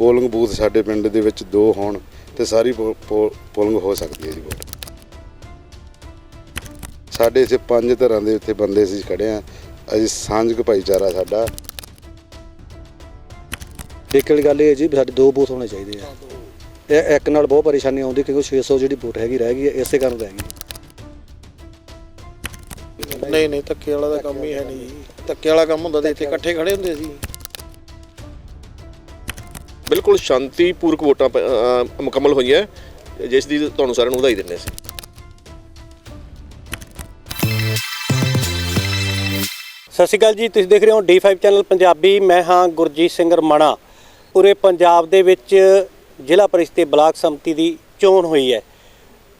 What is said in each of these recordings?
Polling booth ਸਾਡੇ ਪਿੰਡ ਦੇ ਵਿੱਚ ਦੋ ਹੋਣ ਤੇ ਸਾਰੀ ਪੋਲਿੰਗ ਹੋ ਸਕਦੀ ਹੈ ਜੀ ਵੋਟ। ਸਾਡੇ ਇੱਥੇ ਪੰਜ ਧਰਾਂ ਦੇ ਉੱਤੇ ਬੰਦੇ ਅਸੀਂ ਖੜੇ ਆ ਅਸੀਂ ਸਾਂਝਕ ਭਾਈਚਾਰਾ ਸਾਡਾ। ਦੇਖਣ ਵਾਲੀ ਗੱਲ ਇਹ ਹੈ ਜੀ ਵੀ ਸਾਡੇ ਦੋ ਬੂਥ ਹੋਣੇ ਚਾਹੀਦੇ ਆ। ਇਹ ਇੱਕ ਨਾਲ ਬਹੁਤ ਪਰੇਸ਼ਾਨੀ ਆਉਂਦੀ ਕਿਉਂਕਿ 600 ਜਿਹੜੀ ਵੋਟ ਹੈਗੀ ਰਹਿ ਗਈ ਹੈ ਇਸੇ ਕਾਰਨ ਰਹਿ ਗਈ। ਨਹੀਂ ਨਹੀਂ ਧੱਕੇ ਵਾਲਾ ਤਾਂ ਕੰਮ ਹੀ ਹੈ ਨਹੀਂ। ਜੀ ਧੱਕੇ ਵਾਲਾ ਕੰਮ ਹੁੰਦਾ ਤੇ ਇੱਥੇ ਇਕੱਠੇ ਖੜੇ ਹੁੰਦੇ ਸੀ। ਬਿਲਕੁਲ ਸ਼ਾਂਤੀਪੂਰਕ ਵੋਟਾਂ ਅ, ਮੁਕੰਮਲ ਹੋਈਆਂ ਜਿਸ ਦੀ ਤੁਹਾਨੂੰ ਸਾਰਿਆਂ ਨੂੰ ਵਧਾਈ ਦਿੰਦੇ ਸੀ ਸਤਿ ਸ਼੍ਰੀ ਅਕਾਲ ਜੀ ਤੁਸੀਂ ਦੇਖ ਰਹੇ ਹੋ D5 ਚੈਨਲ ਪੰਜਾਬੀ। ਮੈਂ ਹਾਂ ਗੁਰਜੀਤ ਸਿੰਘ ਰਮਣਾ। ਪੂਰੇ ਪੰਜਾਬ ਦੇ ਵਿੱਚ ਜ਼ਿਲ੍ਹਾ ਪਰਿਸ਼ਦ ਤੇ ਬਲਾਕ ਸੰਮਤੀ ਦੀ ਚੋਣ ਹੋਈ ਹੈ।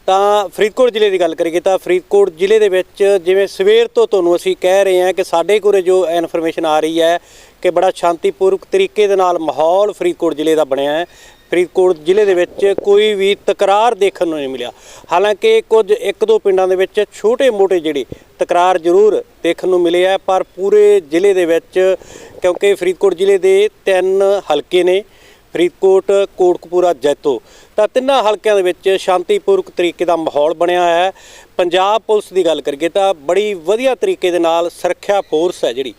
ਤਾਂ ਫਰੀਦਕੋਟ ਜ਼ਿਲ੍ਹੇ ਦੀ ਗੱਲ ਕਰੀਏ ਤਾਂ ਫਰੀਦਕੋਟ ਜ਼ਿਲ੍ਹੇ ਦੇ ਵਿੱਚ ਜਿਵੇਂ ਸਵੇਰ ਤੋਂ ਤੁਹਾਨੂੰ ਅਸੀਂ ਕਹਿ ਰਹੇ ਹਾਂ ਕਿ ਸਾਡੇ ਕੋਲੇ ਜੋ ਇਨਫੋਰਮੇਸ਼ਨ ਆ ਰਹੀ ਹੈ ਕਿ ਬੜਾ ਸ਼ਾਂਤੀਪੂਰਵਕ ਤਰੀਕੇ ਦੇ ਨਾਲ ਮਾਹੌਲ ਫਰੀਦਕੋਟ ਜ਼ਿਲ੍ਹੇ ਦਾ ਬਣਿਆ ਹੈ। ਫਰੀਦਕੋਟ ਜ਼ਿਲ੍ਹੇ ਦੇ ਵਿੱਚ ਕੋਈ ਵੀ ਤਕਰਾਰ ਦੇਖਣ ਨੂੰ ਨਹੀਂ ਮਿਲਿਆ। ਹਾਲਾਂਕਿ ਕੁਝ ਇੱਕ ਦੋ ਪਿੰਡਾਂ ਦੇ ਵਿੱਚ ਛੋਟੇ-ਮੋਟੇ ਜਿਹੜੇ ਤਕਰਾਰ ਜ਼ਰੂਰ ਦੇਖਣ ਨੂੰ ਮਿਲੇ ਆ, ਪਰ ਪੂਰੇ ਜ਼ਿਲ੍ਹੇ ਦੇ ਵਿੱਚ ਕਿਉਂਕਿ ਫਰੀਦਕੋਟ ਜ਼ਿਲ੍ਹੇ ਦੇ ਤਿੰਨ ਹਲਕੇ ਨੇ, ਫਰੀਦਕੋਟ, ਕੋਟਕਪੂਰਾ, ਜੈਤੋ। ਤਾਂ ਤਿੰਨਾਂ ਹਲਕਿਆਂ ਦੇ ਵਿੱਚ ਸ਼ਾਂਤੀਪੂਰਕ ਤਰੀਕੇ ਦਾ ਮਾਹੌਲ ਬਣਿਆ ਹੋਇਆ ਹੈ। ਪੰਜਾਬ ਪੁਲਿਸ ਦੀ ਗੱਲ ਕਰੀਏ ਤਾਂ ਬੜੀ ਵਧੀਆ ਤਰੀਕੇ ਦੇ ਨਾਲ ਸੁਰੱਖਿਆ ਫੋਰਸ ਹੈ ਜਿਹੜੀ।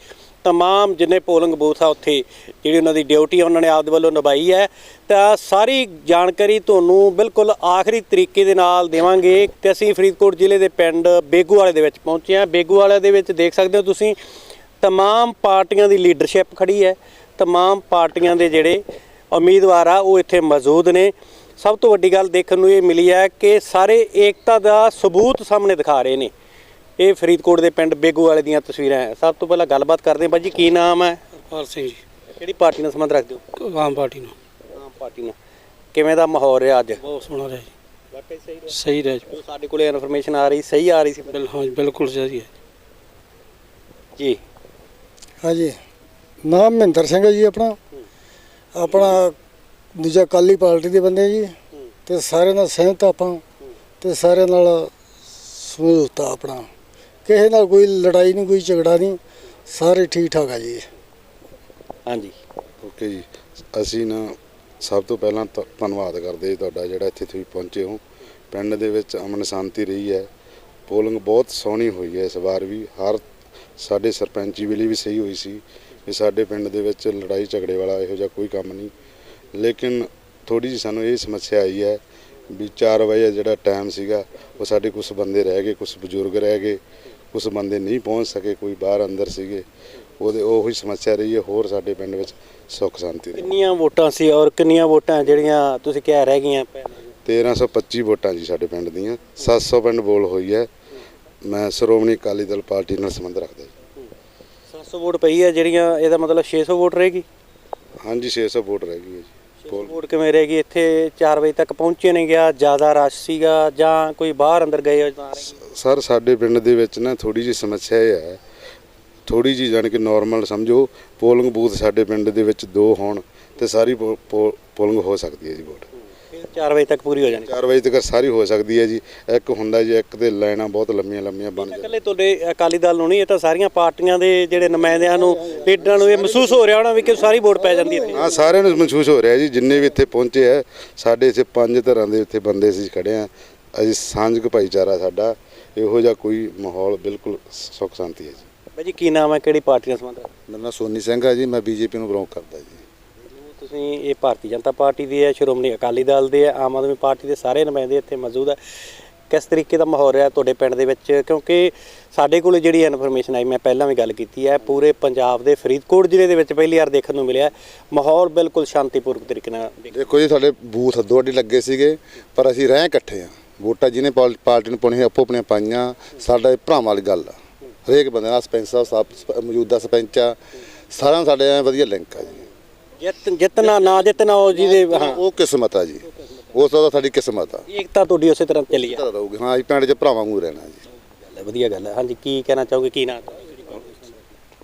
ਤਮਾਮ ਜਿੰਨੇ ਪੋਲਿੰਗ ਬੂਥ ਆ ਉੱਥੇ ਜਿਹੜੀ ਉਹਨਾਂ ਦੀ ਡਿਊਟੀ ਆ ਉਹਨਾਂ ਨੇ ਆਪਦੇ ਵੱਲੋਂ ਨਿਭਾਈ ਹੈ ਤਾਂ ਸਾਰੀ ਜਾਣਕਾਰੀ ਤੁਹਾਨੂੰ ਬਿਲਕੁਲ ਆਖਰੀ ਤਰੀਕੇ ਦੇ ਨਾਲ ਦੇਵਾਂਗੇ ਤੇ ਅਸੀਂ ਫਰੀਦਕੋਟ ਜ਼ਿਲ੍ਹੇ ਦੇ ਪਿੰਡ ਬੇਗੂਵਾਲੇ ਦੇ ਵਿੱਚ ਪਹੁੰਚੇ ਹਾਂ ਬੇਗੂਵਾਲੇ ਦੇ ਵਿੱਚ ਦੇਖ ਸਕਦੇ ਹੋ ਤੁਸੀਂ ਤਮਾਮ ਪਾਰਟੀਆਂ ਦੀ ਲੀਡਰਸ਼ਿਪ ਖੜੀ ਹੈ ਤਮਾਮ ਪਾਰਟੀਆਂ ਦੇ ਜਿਹੜੇ ਉਮੀਦਵਾਰ ਆ ਉਹ ਇੱਥੇ ਮੌਜੂਦ ਨੇ ਸਭ ਤੋਂ ਵੱਡੀ ਗੱਲ ਦੇਖਣ ਨੂੰ ਇਹ ਮਿਲੀ ਹੈ ਕਿ ਸਾਰੇ ਏਕਤਾ ਦਾ ਸਬੂਤ ਸਾਹਮਣੇ ਦਿਖਾ ਰਹੇ ਨੇ ਇਹ ਫਰੀਦਕੋਟ ਦੇ ਪਿੰਡ ਬੇਗੂਵਾਲੇ ਦੀਆਂ ਤਸਵੀਰਾਂ ਹੈ। ਸਭ ਤੋਂ ਪਹਿਲਾਂ ਗੱਲਬਾਤ ਕਰਦੇ ਹਾਂ। ਬਾਜੀ ਕੀ ਨਾਮ ਹੈ? ਹਰਪਾਲ ਸਿੰਘ ਜੀ। ਕਿਹੜੀ ਪਾਰਟੀ ਨਾਲ ਸੰਬੰਧ ਰੱਖਦੇ ਹੋ? ਆਮ ਪਾਰਟੀ ਨੂੰ ਆਮ ਪਾਰਟੀ ਨਾਲ। ਕਿਵੇਂ ਦਾ ਮਾਹੌਲ ਰਿਹਾ ਅੱਜ? ਬਹੁਤ ਸੋਹਣਾ ਰਿਹਾ ਜੀ। ਵਾਕਈ ਸਹੀ ਰਿਹਾ। ਸਹੀ ਰਿਹਾ ਜੀ। ਸਾਡੇ ਕੋਲੇ ਇਨਫੋਰਮੇਸ਼ਨ ਆ ਰਹੀ ਸਹੀ ਆ ਰਹੀ ਸੀ। ਬਿਲ ਹਾਂ ਜੀ, ਬਿਲਕੁਲ ਸਹੀ ਹੈ। ਜੀ। ਹਾਂਜੀ। ਨਾਮ ਮਹਿੰਦਰ ਸਿੰਘ ਹੈ ਜੀ ਆਪਣਾ। ਆਪਣਾ ਦੂਜਾ ਕਾਲੀ ਪਾਰਟੀ ਦੇ ਬੰਦੇ ਜੀ। ਤੇ ਸਾਰਿਆਂ ਨਾਲ ਸਹਿਮਤ ਆਪਾਂ। ਤੇ ਸਾਰਿਆਂ ਨਾਲ ਸਮਝੌਤਾ ਆਪਣਾ। ਕਿਸੇ ਨਾਲ ਕੋਈ ਲੜਾਈ ਨਹੀਂ ਕੋਈ ਝਗੜਾ ਨਹੀਂ ਸਾਰੇ ਠੀਕ ਠਾਕ ਆ ਜੀ ਹਾਂਜੀ। ਓਕੇ ਜੀ। ਅਸੀਂ ਨਾ ਸਭ ਤੋਂ ਪਹਿਲਾਂ ਧ- ਧੰਨਵਾਦ ਕਰਦੇ ਜੀ ਤੁਹਾਡਾ ਜਿਹੜਾ ਇੱਥੇ ਤੁਸੀਂ ਪਹੁੰਚੇ ਹੋ। ਪਿੰਡ ਦੇ ਵਿੱਚ ਅਮਨ ਸ਼ਾਂਤੀ ਰਹੀ ਹੈ। ਪੋਲਿੰਗ ਬਹੁਤ ਸੋਹਣੀ ਹੋਈ ਹੈ ਇਸ ਵਾਰ ਵੀ। ਹਰ ਸਾਡੇ ਸਰਪੰਚੀ ਵੇਲੇ ਵੀ ਸਹੀ ਹੋਈ ਸੀ ਕਿ ਸਾਡੇ ਪਿੰਡ ਦੇ ਵਿੱਚ ਲੜਾਈ ਝਗੜੇ ਵਾਲਾ ਇਹੋ ਜਿਹਾ ਕੋਈ ਕੰਮ ਨਹੀਂ। ਲੇਕਿਨ ਥੋੜੀ ਜਿਹੀ ਸਾਨੂੰ ਇਹ ਸਮੱਸਿਆ ਆਈ ਹੈ ਵੀ 4 ਵਜੇ ਜਿਹੜਾ ਟਾਈਮ ਸੀਗਾ ਉਹ ਸਾਡੇ ਕੁਝ ਬੰਦੇ ਰਹਿ ਗਏ ਕੁਝ ਬਜ਼ੁਰਗ ਰਹਿ ਗਏ। ਕੁਝ ਬੰਦੇ ਨਹੀਂ ਪਹੁੰਚ ਸਕੇ ਕੋਈ ਬਾਹਰ ਅੰਦਰ ਸੀਗੇ ਉਹਦੇ ਉਹੀ ਸਮੱਸਿਆ ਰਹੀ ਹੈ ਹੋਰ ਸਾਡੇ ਪਿੰਡ ਵਿੱਚ ਸੁੱਖ ਸ਼ਾਂਤੀ ਦੀ ਕਿੰਨੀਆਂ ਵੋਟਾਂ ਸੀ ਔਰ ਕਿੰਨੀਆਂ ਵੋਟਾਂ ਜਿਹੜੀਆਂ ਤੁਸੀਂ ਕਹਿ ਰਹਿ ਗਈਆਂ? 1325 ਵੋਟਾਂ ਜੀ ਸਾਡੇ ਪਿੰਡ ਦੀਆਂ 700 ਪਿੰਡ ਬੋਲ ਹੋਈ ਹੈ। ਮੈਂ ਸ਼੍ਰੋਮਣੀ ਅਕਾਲੀ ਦਲ ਪਾਰਟੀ ਨਾਲ ਸੰਬੰਧ ਰੱਖਦਾ ਜੀ। 700 ਵੋਟ ਪਈ ਹੈ ਜਿਹੜੀਆਂ ਇਹਦਾ ਮਤਲਬ 600 ਵੋਟ ਰਹੇਗੀ? ਹਾਂਜੀ 600 ਵੋਟ ਰਹਿ ਗਈ ਹੈ ਜੀ। 600 ਵੋਟ ਕਿਵੇਂ ਰਹੇਗੀ ਇੱਥੇ 4 ਵਜੇ ਤੱਕ ਪਹੁੰਚੇ ਨਹੀਂ ਗਿਆ ਜ਼ਿਆਦਾ ਰਸ਼ ਸੀਗਾ ਜਾਂ ਕੋਈ ਬਾਹਰ ਅੰਦਰ ਗਏ ਹੋ? ਸਰ ਸਾਡੇ ਪਿੰਡ ਦੇ ਵਿੱਚ ਨਾ ਥੋੜੀ ਜਿਹੀ ਸਮੱਸਿਆ ਇਹ ਹੈ। ਥੋੜੀ ਜਿਹੀ ਜਾਣੀ ਕਿ ਨਾਰਮਲ ਸਮਝੋ ਪੋਲਿੰਗ ਬੂਥ ਸਾਡੇ ਪਿੰਡ ਦੇ ਵਿੱਚ ਦੋ ਹੋਣ ਤੇ ਸਾਰੀ ਪੋਲਿੰਗ ਹੋ ਸਕਦੀ ਹੈ ਜੀ ਵੋਟ। 4 ਵਜੇ ਤੱਕ ਪੂਰੀ ਹੋ ਜਾਣੀ। 4 ਵਜੇ ਤੱਕ ਸਾਰੀ ਹੋ ਸਕਦੀ ਹੈ ਜੀ। ਇੱਕ ਹੁੰਦਾ ਜੀ ਇੱਕ ਤੇ ਲਾਈਨਾਂ ਬਹੁਤ ਲੰਮੀਆਂ ਲੰਮੀਆਂ ਬਣ ਜਾਂਦੀਆਂ। ਇਕੱਲੇ ਤੁਹਾਡੇ ਅਕਾਲੀ ਦਲ ਨੂੰ ਨਹੀਂ ਇਹ ਤਾਂ ਸਾਰੀਆਂ ਪਾਰਟੀਆਂ ਦੇ ਜਿਹੜੇ ਨੁਮਾਇੰਦਿਆਂ ਨੂੰ ਲੀਡਰਾਂ ਨੂੰ ਇਹ ਮਹਿਸੂਸ ਹੋ ਰਿਹਾ ਹੋਣਾ ਵੀ ਕਿ ਸਾਰੀ ਵੋਟ ਪੈ ਜਾਂਦੀ ਹੈ ਇੱਥੇ। ਹਾਂ ਸਾਰਿਆਂ ਨੂੰ ਮਹਿਸੂਸ ਹੋ ਰਿਹਾ ਜੀ ਜਿੰਨੇ ਵੀ ਇੱਥੇ ਪਹੁੰਚੇ ਆ ਸਾਡੇ ਇੱਥੇ ਪੰਜ ਧਰਾਂ ਦੇ ਇੱਥੇ ਬੰਦੇ ਅਸੀਂ ਖੜੇ ਆ। ਅਸੀਂ ਸਾਂਝਕ ਭਾਈਚਾਰਾ ਸਾਡਾ ਇਹੋ ਜਿਹਾ ਕੋਈ ਮਾਹੌਲ ਬਿਲਕੁਲ ਸੁੱਖ ਸ਼ਾਂਤੀ ਹੈ ਜੀ। ਬਾਈ ਜੀ ਕੀ ਨਾਮ ਹੈ ਕਿਹੜੀ ਪਾਰਟੀ ਨਾਲ ਸੰਬੰਧ? ਰੱਖਦੇ ਮੇਰਾ ਨਾਮ ਸੋਨੀ ਸਿੰਘ ਹੈ ਜੀ ਮੈਂ ਬੀਜੇਪੀ ਨੂੰ ਬਿਲੋਂਗ ਕਰਦਾ ਜੀ। ਹੋ? ਇਹ ਭਾਰਤੀ ਜਨਤਾ ਪਾਰਟੀ ਦੇ ਹੈ ਸ਼੍ਰੋਮਣੀ ਅਕਾਲੀ ਦਲ ਦੇ ਹੈ ਆਮ ਆਦਮੀ ਪਾਰਟੀ ਦੇ ਸਾਰੇ ਨੁਮਾਇੰਦੇ ਇੱਥੇ ਮੌਜੂਦ ਹੈ ਕਿਸ ਤਰੀਕੇ ਦਾ ਮਾਹੌਲ ਰਿਹਾ ਤੁਹਾਡੇ ਪਿੰਡ ਦੇ ਵਿੱਚ? ਕਿਉਂਕਿ ਸਾਡੇ ਕੋਲ ਜਿਹੜੀ ਇਨਫੋਰਮੇਸ਼ਨ ਆਈ, ਮੈਂ ਪਹਿਲਾਂ ਵੀ ਗੱਲ ਕੀਤੀ ਹੈ, ਪੂਰੇ ਪੰਜਾਬ ਦੇ ਫਰੀਦਕੋਟ ਜ਼ਿਲ੍ਹੇ ਦੇ ਵਿੱਚ ਪਹਿਲੀ ਵਾਰ ਦੇਖਣ ਨੂੰ ਮਿਲਿਆ। ਮਾਹੌਲ ਬਿਲਕੁਲ ਸ਼ਾਂਤੀਪੂਰਕ ਤਰੀਕੇ ਨਾਲ ਦੇਖੋ ਜੀ, ਸਾਡੇ ਬੂਥ ਅੱਧੋ ਅੱਡੀ ਲੱਗੇ ਸੀਗੇ, ਪਰ ਅਸੀਂ ਰਹਿ ਇਕੱਠੇ ਆ। ਵੋਟਾਂ ਜਿਹਨੇ ਪਾਲ- ਪਾਰਟੀ ਨੂੰ ਪਾਉਣੀਆਂ ਆਪੋ ਆਪਣੀਆਂ ਪਾਈਆਂ। ਸਾਡਾ ਭਰਾਵਾਂ ਵਾਲੀ ਗੱਲ ਆ। ਹਰੇਕ ਬੰਦੇ ਨਾਲ ਸਰਪੰਚ ਸਾਹਿਬ ਸਾਹਿਬ ਮੌਜੂਦਾ ਸਰਪੰਚ ਆ। ਸਾਰਿਆਂ ਨਾਲ ਸਾਡੇ ਵਧੀਆ ਲਿੰਕ ਆ ਜੀ। ਜਿੱਤ ਜਿੱਤਣਾ ਨਾ ਜਿੱਤਣਾ ਉਹ ਜਿਹਦੇ ਹਾਂ। ਉਹ ਕਿਸਮਤ ਆ ਜੀ। ਉਸ ਦਾ ਸਾਡੀ ਕਿਸਮਤ ਆ। ਏਕਤਾ ਤੁਹਾਡੀ ਉਸੇ ਤਰ੍ਹਾਂ ਚੱਲੀ ਆ। ਰਹੂਗੀ। ਹਾਂ ਅਸੀਂ ਪਿੰਡ 'ਚ ਭਰਾਵਾਂ ਵਾਂਗੂ ਰਹਿਣਾ ਜੀ। ਗੱਲ ਹੈ, ਵਧੀਆ ਗੱਲ ਹੈ। ਹਾਂਜੀ ਕੀ ਕਹਿਣਾ ਚਾਹੋਗੇ ਕੀ ਨਾ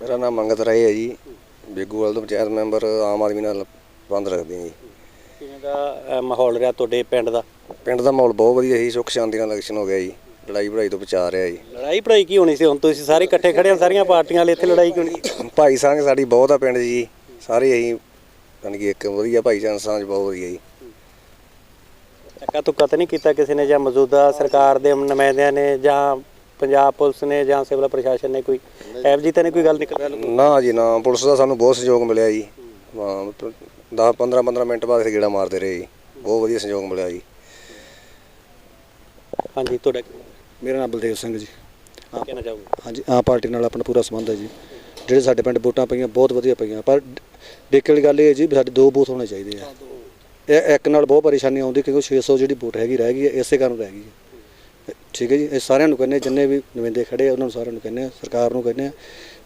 ਮੇਰਾ ਨਾਮ ਮੰਗਤ ਰਾਏ ਹੈ ਜੀ। ਬੇਗੂਵਾਲ ਤੋਂ ਪੰਚਾਇਤ ਮੈਂਬਰ ਆਮ ਆਦਮੀ ਨਾਲ ਬੰਦ ਰੱਖਦੇ ਹਾਂ ਜੀ। ਕਿਵੇਂ ਦਾ ਅ, ਮਾਹੌਲ ਰਿਹਾ ਤੁਹਾਡੇ ਪਿੰਡ ਦਾ? ਪਿੰਡ ਦਾ ਮਾਹੌਲ ਬਹੁਤ ਵਧੀਆ ਸੀ। ਸੁੱਖ ਸ਼ਾਂਤੀ ਨਾਲ ਇਲੈਕਸ਼ਨ ਹੋ ਗਿਆ ਜੀ। ਲੜਾਈ ਭੜਾਈ ਤੋਂ ਬਚਾ ਰਿਹਾ ਜੀ। ਲੜਾਈ ਪੜਾਈ ਕੀ ਹੋਣੀ ਸੀ ਹੁਣ? ਤੁਸੀਂ ਸਾਰੇ ਇਕੱਠੇ ਖੜੇ ਆ ਸਾਰੀਆਂ ਪਾਰਟੀਆਂ ਵਾਲੇ ਇੱਥੇ ਲੜਾਈ ਕਿਉਂ ਨਹੀਂ? ਭਾਈ ਸੰਗ ਸਾਡੀ ਬਹੁਤ ਆ ਪਿੰਡ ਜੀ। ਸਾਰੇ ਅਸੀਂ ਯਾਨੀ ਕਿ ਇੱਕ ਵਧੀਆ ਭਾਈਚਾਰਾ ਸਾਂਝ ਬਹੁਤ ਵਧੀਆ ਜੀ। ਧੱਕਾ ਤੁੱਕਾ ਤਾਂ ਨਹੀਂ ਕੀਤਾ ਕਿਸੇ ਨੇ ਜਾਂ ਮੌਜੂਦਾ ਸਰਕਾਰ ਦੇ ਨੁਮਾਇੰਦਿਆਂ ਨੇ ਜਾਂ ਪੰਜਾਬ ਪੁਲਿਸ ਨੇ ਜਾਂ ਸਿਵਲ ਪ੍ਰਸ਼ਾਸਨ ਨੇ ਕੋਈ? ਐਬ ਜੀ ਤਾਂ ਨਹੀਂ ਕੋਈ ਗੱਲ ਨਿਕਲ ਨਾ ਜੀ ਨਾ। ਪੁਲਿਸ ਦਾ ਸਾਨੂੰ ਬਹੁਤ ਸਹਿਯੋਗ ਮਿਲਿਆ ਜੀ। ਹਾਂ 10 15 15 ਮਿੰਟ ਬਾਅਦ ਅਸੀਂ ਗੇੜਾ ਮਾਰਦੇ ਰਹੇ ਜੀ। ਬਹੁਤ ਵਧੀਆ ਸਹਿਯੋਗ ਮਿਲਿਆ ਜੀ। ਹਾਂਜੀ ਤੁਹਾਡਾ ਕੀ? ਮੇਰਾ ਨਾਮ ਬਲਦੇਵ ਸਿੰਘ ਜੀ। ਆਪ- ਕਹਿਣਾ ਚਾਹੋਗੇ ਹਾਂਜੀ ਆਮ ਪਾਰਟੀ ਨਾਲ ਆਪਣਾ ਪੂਰਾ ਸੰਬੰਧ ਹੈ ਜੀ। ਜਿਹੜੇ ਸਾਡੇ ਪਿੰਡ ਵੋਟਾਂ ਪਈਆਂ ਬਹੁਤ ਵਧੀਆ ਪਈਆਂ। ਪਰ ਦੇਖਣ ਵਾਲੀ ਗੱਲ ਇਹ ਹੈ ਜੀ ਵੀ ਸਾਡੇ ਦੋ ਬੂਥ ਹੋਣੇ ਚਾਹੀਦੇ ਆ। ਇਹ ਇੱਕ ਨਾਲ ਬਹੁਤ ਪਰੇਸ਼ਾਨੀ ਆਉਂਦੀ ਕਿਉਂਕਿ 600 ਜਿਹੜੀ ਵੋਟ ਹੈਗੀ ਰਹਿ ਗਈ ਹੈ ਇਸੇ ਕਾਰਨ ਰਹਿ ਗਈ ਹੈ। ਠੀਕ ਹੈ ਜੀ ਇਹ ਸਾਰਿਆਂ ਨੂੰ ਕਹਿੰਦੇ ਜਿੰਨੇ ਵੀ ਨੁਮਾਇੰਦੇ ਖੜੇ ਆ ਉਹਨਾਂ ਨੂੰ ਸਾਰਿਆਂ ਨੂੰ ਕਹਿੰਦੇ ਆ ਸਰਕਾਰ ਨੂੰ ਕਹਿੰਦੇ ਆ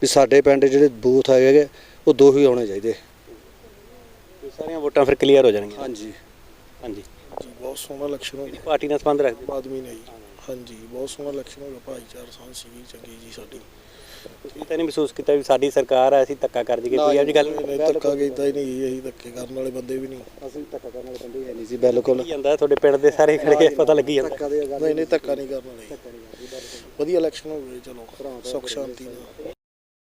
ਵੀ ਸਾਡੇ ਪਿੰਡ ਜਿਹੜੇ ਬੂਥ ਹੈਗੇ ਉਹ ਦੋ ਹੀ ਹੋਣੇ ਚਾਹੀਦੇ। ਇਹ ਸਾਰੀਆਂ ਵੋਟਾਂ ਫਿਰ ਕਲੀਅਰ ਹੋ ਜਾਣਗੀਆਂ। ਹਾਂਜੀ। ਹਾਂਜੀ। ਬਹੁਤ ਸੋਹਣਾ ਇਲੈਕਸ਼ਨ ਹੋ ਗਿਆ। ਪਾਰਟੀ ਨਾਲ ਸੰਬੰਧ ਰੱਖਦੇ ਆਦਮੀ ਨੇ ਜੀ। ਹਾਂਜੀ ਬਹੁਤ ਸੋਹਣਾ ਇਲੈਕਸ਼ਨ ਹੋ ਗਿਆ ਭਾਈਚਾਰ ਸਾਂਝ ਸੀਗੀ ਚੰਗੀ ਜੀ ਸਾਡੀ। ਤੁਸੀਂ ਤਾਂ ਨਹੀਂ ਮਹਿਸੂਸ ਕੀਤਾ ਵੀ ਸਾਡੀ ਸਰਕਾਰ ਆ ਅਸੀਂ ਧੱਕਾ ਕਰ ਜੀਏ ਕੋਈ ਇਹੋ ਜਿਹੀ ਗੱਲ ਨਹੀਂ ਧੱਕਾ ਕੀਤਾ ਹੀ ਨਹੀਂ ਅਸੀਂ ਧੱਕੇ ਕਰਨ ਵਾਲੇ ਬੰਦੇ ਵੀ ਨਹੀਂ। ਅਸੀਂ ਧੱਕਾ ਕਰਨ ਵਾਲੇ ਬੰਦੇ ਹੈ ਨਹੀਂ ਜੀ ਬਿਲਕੁਲ। ਜਾਂਦਾ ਤੁਹਾਡੇ ਪਿੰਡ ਦੇ ਸਾਰੇ ਖੜੇ ਕੇ ਪਤਾ ਲੱਗੀ ਜਾਂਦਾ। ਦੇ ਨਹੀਂ ਨਹੀਂ ਧੱਕਾ ਨਹੀਂ ਕਰਨ ਵਾਲੇ। ਵਧੀਆ ਇਲੈਕਸ਼ਨ ਹੋ ਗਏ ਚਲੋ ਸੁੱਖ ਸ਼ਾਂਤੀ ਨਾਲ।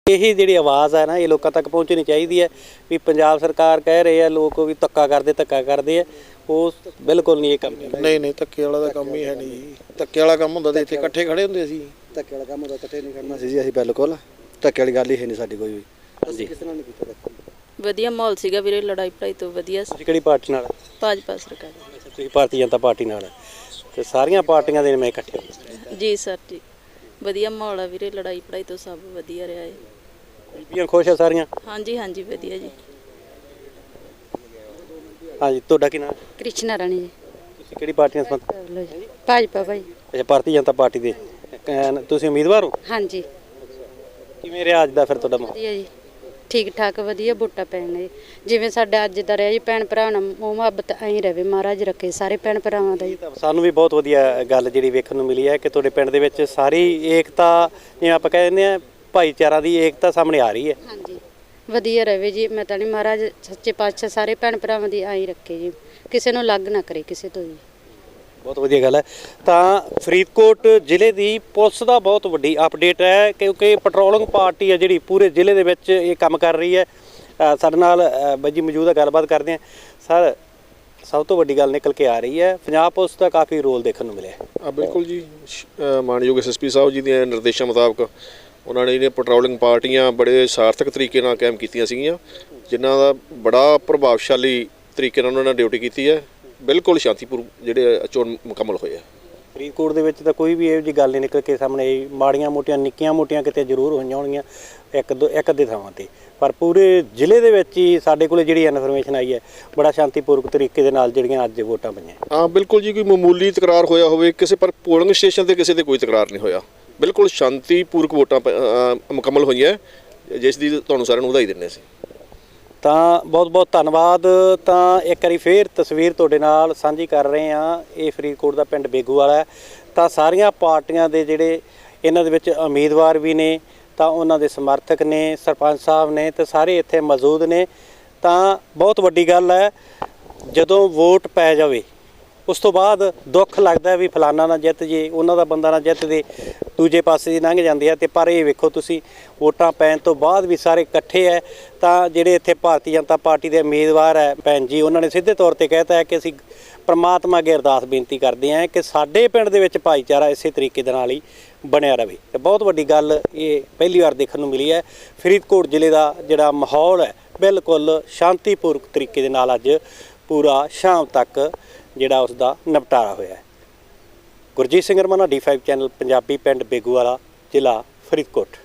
ਇਹੀ ਜਿਹੜੀ ਆਵਾਜ਼ ਹੈ ਨਾ ਇਹ ਲੋਕਾਂ ਤੱਕ ਪਹੁੰਚਣੀ ਚਾਹੀਦੀ ਹੈ ਵੀ ਪੰਜਾਬ ਸਰਕਾਰ ਕਹਿ ਰਹੇ ਆ ਲੋਕ ਵੀ ਧੱਕਾ ਕਰਦੇ ਧੱਕਾ ਕਰਦੇ ਆ। ਉਹ ਬਿਲਕੁਲ ਨਹੀਂ ਇਹ ਕੰਮ ਨਹੀਂ ਨਹੀਂ ਧੱਕੇ ਵਾਲਾ ਤਾਂ ਕੰਮ ਹੀ ਹੈ ਨਹੀਂ ਧੱਕੇ ਵਾਲਾ ਕੰਮ ਹੁੰਦਾ ਤੇ ਇੱਥੇ ਇਕੱਠੇ ਖੜੇ ਹੁੰਦੇ ਸੀ। ਧੱਕੇ ਵਾਲਾ ਕੰਮ ਉਹਦਾ ਇਕੱਠੇ ਨਹੀਂ ਕਰਨਾ। ਸੀ ਜੀ ਅਸੀਂ ਬਿਲਕੁਲ ਧੱਕੇ ਵਾਲੀ ਗੱਲ ਹੀ ਹੈ ਨਹੀਂ ਸਾਡੀ ਕੋਈ ਵੀ। ਹਾਂਜੀ ਕਿਸੇ ਨਾਲ ਨਹੀਂ ਕੀਤਾ ਧੱਕਾ ਵਧੀਆ ਮਾਹੌਲ ਸੀਗਾ ਵੀਰੇ ਲੜਾਈ ਪੜਾਈ ਤੋਂ ਵਧੀਆ। ਸੀ। ਤੁਸੀਂ ਕਿਹੜੀ ਪਾਰਟੀ ਨਾਲ? ਭਾਜਪਾ ਸਰਕਾਰ। ਤੁਸੀਂ ਭਾਰਤੀ ਜਨਤਾ ਪਾਰਟੀ ਨਾਲ। ਹੈ। ਤੇ ਸਾਰੀਆਂ ਪਾਰਟੀਆਂ ਦੇ ਮੈਂ ਇਕੱਠੇ। ਜੀ ਸਰ ਜੀ। ਵਧੀਆ ਮਾਹੌਲ ਆ ਵੀਰੇ ਲੜਾਈ ਪੜਾਈ ਤੋਂ ਸਭ ਵਧੀਆ ਰਿਹਾ ਹੈ ਬੀਬੀਆਂ ਖੁਸ਼ ਆ ਸਾਰੀਆਂ? ਹਾਂਜੀ ਹਾਂਜੀ ਵਧੀਆ ਜੀ। ਹਾਂਜੀ ਤੁਹਾਡਾ ਕੀ ਨਾਮ? ਕ੍ਰਿਸ਼ਨਾ ਰਾਣੀ ਜੀ। ਤੁਸੀਂ ਕਿਹੜੀ ਪਾਰਟੀ ਨਾਲ ਸੰਬੰਧ ਭਾਜਪਾ ਭਾਈ। ਅੱਛਾ ਭਾਰਤੀ ਜਨਤਾ ਪਾਰਟੀ ਦੇ। ਅਹ ਤੁਸੀਂ ਉਮੀਦਵਾਰ ਹੋ? ਹਾਂਜੀ। ਕਿਵੇਂ ਰਿਹਾ ਅੱਜ ਦਾ ਫਿਰ ਤੁਹਾਡਾ ਮਾਹੌਲ? ਵਧੀਆ ਜੀ। ਠੀਕ ਠਾਕ ਵਧੀਆ ਵੋਟਾਂ ਪੈਣਗੇ ਜੀ ਜਿਵੇਂ ਸਾਡਾ ਅੱਜ ਦਾ ਰਿਹਾ ਜੀ ਭੈਣ ਭਰਾ ਨਾਲ ਮੋਹ ਮੁਹੱਬਤ ਐਂ ਰਵੇ ਮਹਾਰਾਜ ਰੱਖੇ ਸਾਰੇ ਭੈਣ ਭਰਾਵਾਂ ਦਾ ਜੀ ਸਾਨੂੰ ਵੀ ਬਹੁਤ ਵਧੀਆ ਗੱਲ ਜਿਹੜੀ ਵੇਖਣ ਨੂੰ ਮਿਲੀ ਹੈ ਕਿ ਤੁਹਾਡੇ ਪਿੰਡ ਦੇ ਵਿੱਚ ਸਾਰੀ ਏਕਤਾ ਜਿਵੇਂ ਆਪਾਂ ਕਹਿੰਦੇ ਆ ਭਾਈਚਾਰਾ ਦੀ ਏਕਤਾ ਸਾਹਮਣੇ ਆ ਰਹੀ ਹੈ। ਹਾਂਜੀ। ਵਧੀਆ ਰਵੇ ਜੀ। ਮੈਂ ਤਾਂ ਨਹੀਂ ਮਹਾਰਾਜ ਸੱਚੇ ਪਾਤਸ਼ਾਹ ਸਾਰੇ ਭੈਣ ਭਰਾਵਾਂ ਦੀ ਐਂ ਰੱਖੇ ਜੀ। ਕਿਸੇ ਨੂੰ ਲੱਗ ਨਾ ਕਰੇ ਕਿਸੇ ਤੋਂ ਜੀ ਬਹੁਤ ਵਧੀਆ ਗੱਲ ਹੈ। ਤਾਂ ਫਰੀਦਕੋਟ ਜ਼ਿਲ੍ਹੇ ਦੀ ਪੁਲਿਸ ਦਾ ਬਹੁਤ ਵੱਡੀ ਅਪਡੇਟ ਹੈ ਕਿਉਂਕਿ ਪੈਟਰੋਲਿੰਗ ਪਾਰਟੀ ਹੈ ਜਿਹੜੀ ਪੂਰੇ ਜ਼ਿਲ੍ਹੇ ਦੇ ਵਿੱਚ ਇਹ ਕੰਮ ਕਰ ਰਹੀ ਹੈ। ਸਾਡੇ ਨਾਲ ਅ, ਬਾਈ ਜੀ ਮੌਜੂਦ ਹੈ ਗੱਲਬਾਤ ਕਰਦੇ ਹਾਂ। ਸਰ ਸਭ ਤੋਂ ਵੱਡੀ ਗੱਲ ਨਿਕਲ ਕੇ ਆ ਰਹੀ ਹੈ। ਪੰਜਾਬ ਪੁਲਿਸ ਦਾ ਕਾਫੀ ਰੋਲ ਦੇਖਣ ਨੂੰ ਮਿਲਿਆ। ਆ ਬਿਲਕੁਲ ਜੀ। ਸ਼- ਅ, ਮਾਨਯੋਗ ਐਸਐਸਪੀ ਸਾਹਿਬ ਜੀ ਦੇ ਨਿਰਦੇਸ਼ਾਂ ਮੁਤਾਬਕ ਉਹਨਾਂ ਨੇ ਇਹਨੇ ਪੈਟਰੋਲਿੰਗ ਪਾਰਟੀਆਂ ਬੜੇ ਸਾਰਥਕ ਤਰੀਕੇ ਨਾਲ ਕਾਇਮ ਕੀਤੀਆਂ ਸੀਗੀਆਂ ਜਿਨ੍ਹਾਂ ਦਾ ਬੜਾ ਪ੍ਰਭਾਵਸ਼ਾਲੀ ਤਰੀਕੇ ਨਾਲ ਉਹਨਾਂ ਨੇ ਡਿਊਟੀ ਕੀਤੀ ਹੈ। ਬਿਲਕੁਲ ਸ਼ਾਂਤੀਪੂਰ ਜਿਹੜੇ ਚੋਣ ਮੁਕੰਮਲ ਹੋਏ ਆ। ਫਰੀਦਕੋਟ ਦੇ ਵਿੱਚ ਤਾਂ ਕੋਈ ਵੀ ਇਹੋ ਜਿਹੀ ਗੱਲ ਨਹੀਂ ਨਿਕਲ ਕੇ ਸਾਹਮਣੇ ਆਈ। ਮਾੜੀਆਂ ਮੋਟੀਆਂ ਨਿੱਕੀਆਂ ਮੋਟੀਆਂ ਕਿਤੇ ਜ਼ਰੂਰ ਹੋਈਆਂ ਹੋਣਗੀਆਂ ਇੱਕ ਦੋ ਇੱਕ ਅੱਧੇ ਥਾਵਾਂ ਤੇ। ਪਰ ਪੂਰੇ ਜ਼ਿਲ੍ਹੇ ਦੇ ਵਿੱਚ ਹੀ ਸਾਡੇ ਕੋਲੇ ਜਿਹੜੀ ਇਨਫੋਰਮੇਸ਼ਨ ਆਈ ਹੈ ਬੜਾ ਸ਼ਾਂਤੀਪੂਰਕ ਤਰੀਕੇ ਦੇ ਨਾਲ ਜਿਹੜੀਆਂ ਅੱਜ ਵੋਟਾਂ ਪਈਆਂ। ਹਾਂ ਬਿਲਕੁਲ ਜੀ ਕੋਈ ਮਾਮੂਲੀ ਤਕਰਾਰ ਹੋਇਆ ਹੋਵੇ ਕਿਸੇ ਪਰ ਪੋਲਿੰਗ ਸਟੇਸ਼ਨ ਤੇ ਕਿਸੇ ਤੇ ਕੋਈ ਤਕਰਾਰ ਨਹੀਂ ਹੋਇਆ। ਬਿਲਕੁਲ ਸ਼ਾਂਤੀਪੂਰਕ ਵੋਟਾਂ ਮੁਕੰਮਲ ਹੋਈਆਂ ਜਿਸ ਦੀ ਤੁਹਾਨੂੰ ਸਾਰਿਆਂ ਨੂੰ ਵਧਾਈ ਦਿੰਦੇ ਸੀ ਤਾਂ ਬਹੁਤ ਬਹੁਤ ਧੰਨਵਾਦ। ਤਾਂ ਇੱਕ ਵਾਰੀ ਫੇਰ ਤਸਵੀਰ ਤੁਹਾਡੇ ਨਾਲ ਸਾਂਝੀ ਕਰ ਰਹੇ ਹਾਂ। ਇਹ ਫਰੀਦਕੋਟ ਦਾ ਪਿੰਡ ਬੇਗੂਵਾਲਾ ਹੈ। ਤਾਂ ਸਾਰੀਆਂ ਪਾਰਟੀਆਂ ਦੇ ਜਿਹੜੇ ਇਹਨਾਂ ਦੇ ਵਿੱਚ ਉਮੀਦਵਾਰ ਵੀ ਨੇ, ਤਾਂ ਉਹਨਾਂ ਦੇ ਸਮਰਥਕ ਨੇ, ਸਰਪੰਚ ਸਾਹਿਬ ਨੇ ਤੇ ਸਾਰੇ ਇੱਥੇ ਮੌਜੂਦ ਨੇ। ਤਾਂ ਬਹੁਤ ਵੱਡੀ ਗੱਲ ਹੈ, ਜਦੋਂ ਵੋਟ ਪੈ ਜਾਵੇ ਉਸ ਤੋਂ ਬਾਅਦ ਦੁੱਖ ਲੱਗਦਾ ਵੀ ਫਲਾਨਾ ਨਾ ਜਿੱਤ ਜੇ, ਉਹਨਾਂ ਦਾ ਬੰਦਾ ਨਾ ਜਿੱਤ ਦੇ ਦੂਜੇ ਪਾਸੇ ਦੀ ਲੰਘ ਜਾਂਦੇ ਆ ਤੇ ਪਰ ਇਹ ਵੇਖੋ ਤੁਸੀਂ, ਵੋਟਾਂ ਪੈਣ ਤੋਂ ਬਾਅਦ ਵੀ ਸਾਰੇ ਇਕੱਠੇ ਹੈ, ਤਾਂ ਜਿਹੜੇ ਇੱਥੇ ਭਾਰਤੀ ਜਨਤਾ ਪਾਰਟੀ ਦੇ ਉਮੀਦਵਾਰ ਹੈ ਭੈਣ ਜੀ, ਉਹਨਾਂ ਨੇ ਸਿੱਧੇ ਤੌਰ ਤੇ ਕਹਿਤਾ ਹੈ ਕਿ ਅਸੀਂ ਪ੍ਰਮਾਤਮਾ ਅੱਗੇ ਅਰਦਾਸ ਬੇਨਤੀ ਕਰਦੇ ਹਾਂ ਕਿ ਸਾਡੇ ਪਿੰਡ ਦੇ ਵਿੱਚ ਭਾਈਚਾਰਾ ਇਸੇ ਤਰੀਕੇ ਦੇ ਨਾਲ ਹੀ ਬਣਿਆ ਰਵੇ ਤੇ ਬਹੁਤ ਵੱਡੀ ਗੱਲ ਇਹ ਪਹਿਲੀ ਵਾਰ ਦੇਖਣ ਨੂੰ ਮਿਲੀ ਹੈ, ਫਰੀਦਕੋਟ ਜ਼ਿਲ੍ਹੇ ਦਾ ਜਿਹੜਾ ਮਾਹੌਲ ਹੈ, ਬਿਲਕੁਲ ਸ਼ਾਂਤੀਪੂਰਕ ਤਰੀਕੇ ਦੇ ਨਾਲ ਅੱਜ ਪੂਰਾ ਸ਼ਾਮ ਤੱਕ ਜਿਹੜਾ ਉਸ ਦਾ ਨਿਪਟਾਰਾ ਹੋਇਆ ਹੈ। ਗੁਰਜੀਤ ਸਿੰਘ ਰਮਨਾ D5 ਚੈਨਲ ਪੰਜਾਬੀ ਪਿੰਡ ਬੇਗੂਵਾਲਾ ਜ਼ਿਲ੍ਹਾ ਫਰੀਦਕੋਟ।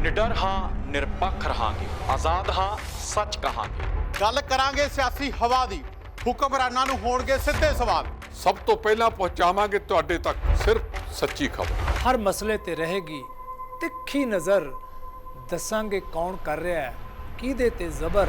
ਨਿਡਰ ਹਾਂ ਨਿਰਪੱਖ ਰਹਾਂਗੇ। ਆਜ਼ਾਦ ਹਾਂ ਸੱਚ ਕਹਾਂਗੇ। ਗੱਲ ਕਰਾਂਗੇ ਸਿਆਸੀ ਹਵਾ ਦੀ। ਹੁਕਮਰਾਨਾਂ ਨੂੰ ਹੋਣਗੇ ਸਿੱਧੇ ਸਵਾਲ। ਸਭ ਤੋਂ ਪਹਿਲਾਂ ਪਹੁੰਚਾਵਾਂਗੇ ਤੁਹਾਡੇ ਤੱਕ ਸਿਰਫ ਸੱਚੀ ਖਬਰ। ਹਰ ਮਸਲੇ ਤੇ ਰਹੇਗੀ ਤਿੱਖੀ ਨਜ਼ਰ। ਦੱਸਾਂਗੇ ਕੌਣ ਕਰ ਰਿਹਾ ਹੈ ਕਿਹਦੇ ਤੇ ਜ਼ਬਰ।